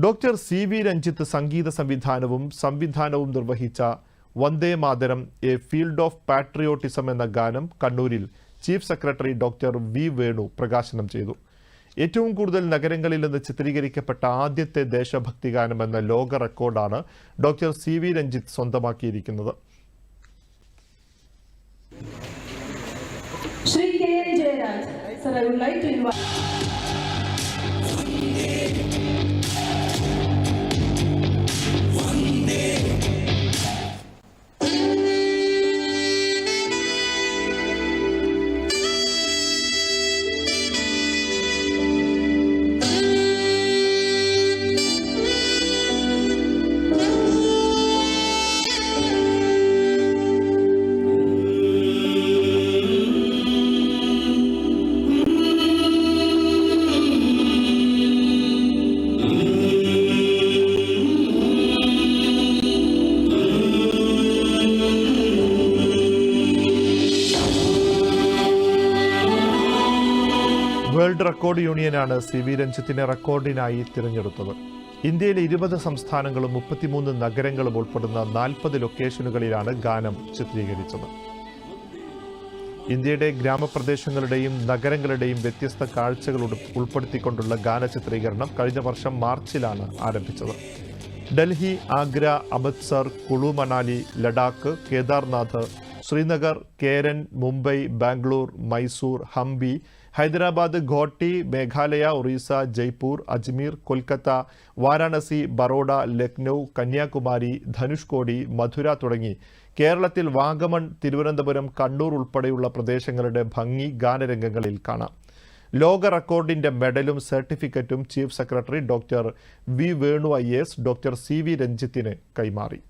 Doctor C V Ranjith സംഗീത സംവിധാനവും സംവിധാനവും നിർവഹിച്ച Vande Mataram a field of patriotism എന്ന ഗാനം കണ്ണൂരിൽ chief secretary doctor V Venu പ്രകാശനം ചെയ്തു ഏറ്റവും കൂടുതൽ നഗരങ്ങളിൽ നിന്ന് ചിത്രീകരിക്കപ്പെട്ട ആദ്യത്തെ ദേശഭക്തി ഗാനം എന്ന ലോക റെക്കോർഡാണ് doctor C V Ranjith സ്വന്തമാക്കിയിരിക്കുന്നത് Shri K N Jayaraj Sir, I would like to invite. World record യൂണിയനാണ് C V രഞ്ജിത്തിനെ റെക്കോർഡിനായി തിരഞ്ഞെടുത്തത്. ഇന്ത്യയിലെ ഇരുപത് സംസ്ഥാനങ്ങളും മുപ്പത്തിമൂന്ന് നഗരങ്ങളും ഉൾപ്പെടുന്ന നാൽപ്പത് ലൊക്കേഷനുകളിലാണ് ഗാനം ചിത്രീകരിച്ചത്. ഇന്ത്യയുടെ ഗ്രാമപ്രദേശങ്ങളുടെയും നഗരങ്ങളുടെയും വ്യത്യസ്ത കാഴ്ചകൾ ഉൾപ്പെടുത്തിക്കൊണ്ടുള്ള ഗാന ചിത്രീകരണം കഴിഞ്ഞ വർഷം മാർച്ചിലാണ് ആരംഭിച്ചത്. ഡൽഹി ആഗ്ര അമൃത്സർ കുളു മണാലി ലഡാക്ക് കേദാർനാഥ് ശ്രീനഗർ കേരൻ മുംബൈ ബാംഗ്ലൂർ മൈസൂർ ഹംപി ഹൈദരാബാദ് ഘോട്ടി മേഘാലയ ഒറീസ ജയ്പൂർ അജ്മീർ കൊൽക്കത്ത വാരാണസി ബറോഡ ലക്നൗ കന്യാകുമാരി ധനുഷ്കോടി മധുര തുടങ്ങി. കേരളത്തിൽ വാഗമൺ തിരുവനന്തപുരം കണ്ണൂർ ഉൾപ്പെടെയുള്ള പ്രദേശങ്ങളുടെ ഭംഗി ഗാനരംഗങ്ങളിൽ കാണാം. ലോക റെക്കോർഡിന്റെ മെഡലും സർട്ടിഫിക്കറ്റും chief secretary doctor V Venu I doctor C V രഞ്ജിത്തിന് കൈമാറി.